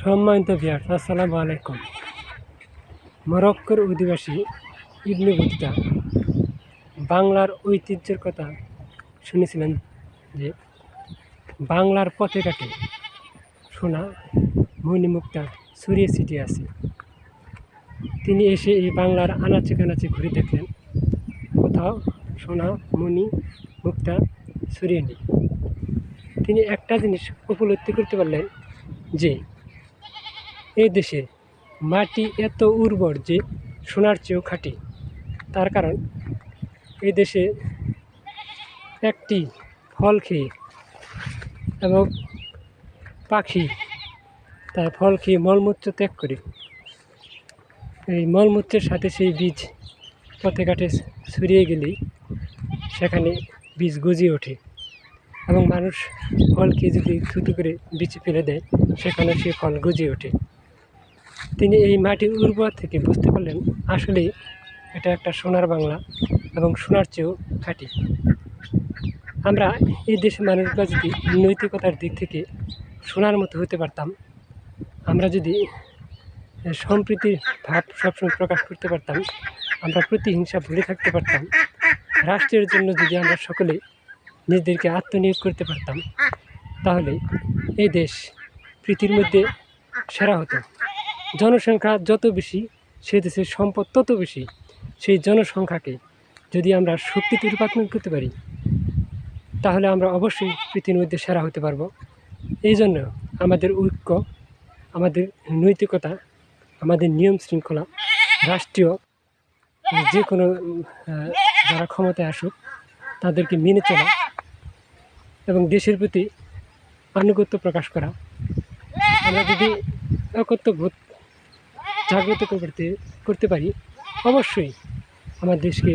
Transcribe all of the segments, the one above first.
সম্মানিত বিয়ার আসসালামু আলাইকুম। মরক্কোর অধিবাসী ইবনে বতুতা বাংলার ঐতিহ্যের কথা শুনেছিলেন যে বাংলার পথে ঘাটে সোনা মণিমুক্তা ছড়িয়ে ছিটিয়ে আছে। তিনি এসে এই বাংলার আনাচে কানাচে ঘুরে দেখলেন, কোথাও সোনা মণি মুক্তা ছড়িয়ে নেই। তিনি একটা জিনিস উপলব্ধি করতে পারলেন যে এই দেশে মাটি এত উর্বর যে সোনার চেয়েও খাঁটি। তার কারণ এই দেশে একটি ফল খেয়ে এবং পাখি, তার ফল খেয়ে মলমূত্র ত্যাগ করে। এই মলমূত্রের সাথে সেই বীজ পথে ঘাটে ছড়িয়ে গেলেই সেখানে বীজ গজিয়ে ওঠে এবং মানুষ ফল খেয়ে যদি থুতু করে বিচে ফেলে দেয় সেখানে সে ফল গজিয়ে ওঠে। তিনি এই মাটির উর্বর থেকে বুঝতে পারলেন আসলে এটা একটা সোনার বাংলা এবং সোনার চেয়েও খাঁটি। আমরা এই দেশের মানুষরা যদি নৈতিকতার দিক থেকে সোনার মতো হতে পারতাম, আমরা যদি সম্প্রীতির ভাব সবসময় প্রকাশ করতে পারতাম, আমরা প্রতিহিংসা ভুলে থাকতে পারতাম, রাষ্ট্রের জন্য যদি আমরা সকলে নিজেদেরকে আত্মনিয়োগ করতে পারতাম, তাহলে এই দেশ পৃথিবীর মধ্যে সেরা হতো। জনসংখ্যা যত বেশি সে দেশের সম্পদ তত বেশি। সেই জনসংখ্যাকে যদি আমরা শক্তিতে রূপান্তর করতে পারি, তাহলে আমরা অবশ্যই পৃথিবীর মধ্যে সেরা হতে পারব। এই জন্য আমাদের ঐক্য, আমাদের নৈতিকতা, আমাদের নিয়ম শৃঙ্খলা, রাষ্ট্রীয় যে কোনো যারা ক্ষমতায় আসুক, তাদেরকে মেনে চলা এবং দেশের প্রতি আনুগত্য প্রকাশ করা। আমরা যদি একত্রবোধ জাগ্রত করতে করতে পারি। অবশ্যই আমার দেশকে,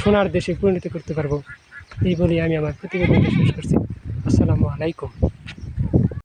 সোনার দেশে পরিণত করতে পারব। এই বলে আমি আমার প্রতিবেদনকে শেষ করছি। আসসালামু আলাইকুম।